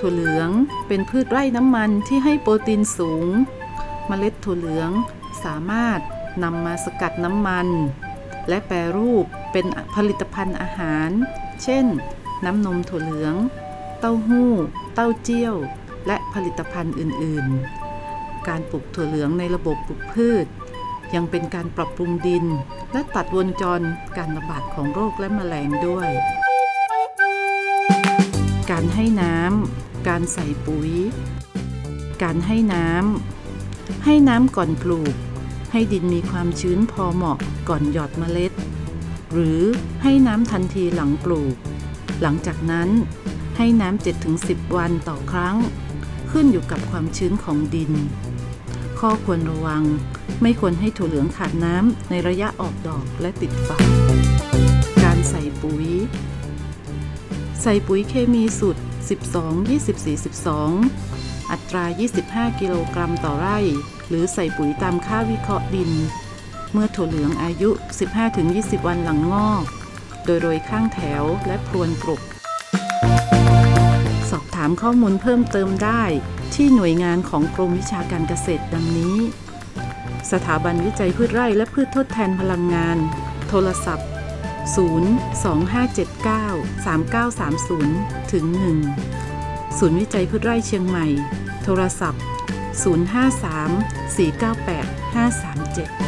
ถั่วเหลืองเป็นพืชไร่น้ำมันที่ให้โปรตีนสูง เมล็ดถั่วเหลืองสามารถนำมาสกัดน้ำมัน และแปรรูปเป็นผลิตภัณฑ์อาหาร เช่น น้ำนมถั่วเหลือง เต้าหู้ เต้าเจี้ยว และผลิตภัณฑ์อื่น ๆ การปลูกถั่วเหลืองในระบบปลูกพืช ยังเป็นการปรับปรุงดิน และตัดวงจรการระบาดของโรคและแมลงด้วยการให้น้ำ การใส่ปุ๋ย การให้น้ำ ให้น้ำก่อนปลูก ให้ดินมีความชื้นพอเหมาะก่อนหยอดเมล็ด หรือให้น้ำทันทีหลังปลูก หลังจากนั้นให้น้ำ7-10 วันต่อครั้ง ขึ้นอยู่กับความชื้นของดิน ข้อควรระวังไม่ควรให้ถั่วเหลืองขาดน้ำในระยะออกดอกและติดฝักการใส่ปุ๋ย ใส่ปุ๋ยเคมีสูตร 12 24 12 อัตรา 25 กิโลกรัมต่อไร่ หรือใส่ปุ๋ยตามค่าวิเคราะห์ดิน เมื่อถั่วเหลืองอายุ 15-20 วันหลังงอก โดยโรยข้างแถวและพรวนกรุบสอบถามข้อมูลเพิ่มเติมได้ที่หน่วยงานของกรมวิชาการเกษตรดังนี้ สถาบันวิจัยพืชไร่และพืชทดแทนพลังงาน โทรศัพท์ 02579 3930 ถึง 1 ศูนย์วิจัยพืชไร่เชียงใหม่ โทรศัพท์ 053 498 537